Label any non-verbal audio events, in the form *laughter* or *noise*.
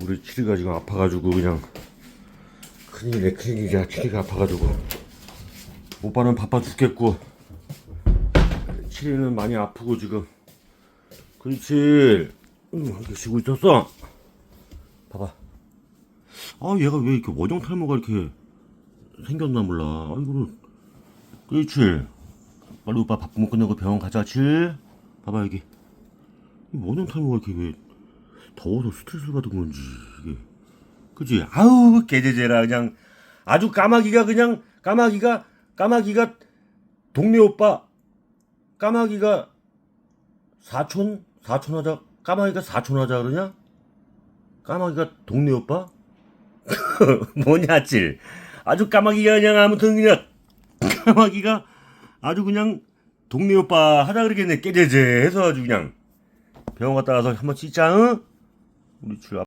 우리 칠이가 지금 아파가지고 그냥 큰일이네 큰일이야. 칠이가 아파가지고. 오빠는 바빠 죽겠고. 칠이는 많이 아프고 지금. 그렇지. 응 이렇게 쉬고 있었어. 봐봐. 아 얘가 왜 이렇게 원형 탈모가 이렇게 생겼나 몰라. 아이고. 그렇지 빨리 오빠 밥 먹고 끝내고 병원 가자 칠. 봐봐 여기. 이 원형 탈모가 이렇게 왜 더워서 스트레스를 받은 건지 이게. 그지 아우 개제제라. 그냥 아주 까마귀가 그냥 까마귀가 까마귀가 동네 오빠 까마귀가 사촌 사촌 하자 까마귀가 사촌 하자 그러냐? 까마귀가 동네 오빠? *laughs* 뭐냐 질 아주 까마귀가 그냥 아무튼 그냥 *laughs* 까마귀가 아주 그냥 동네 오빠 하자 그러겠네. 깨제제 해서 아주 그냥. 병원 갔다 와서 한번 씻자 응? 우리 줄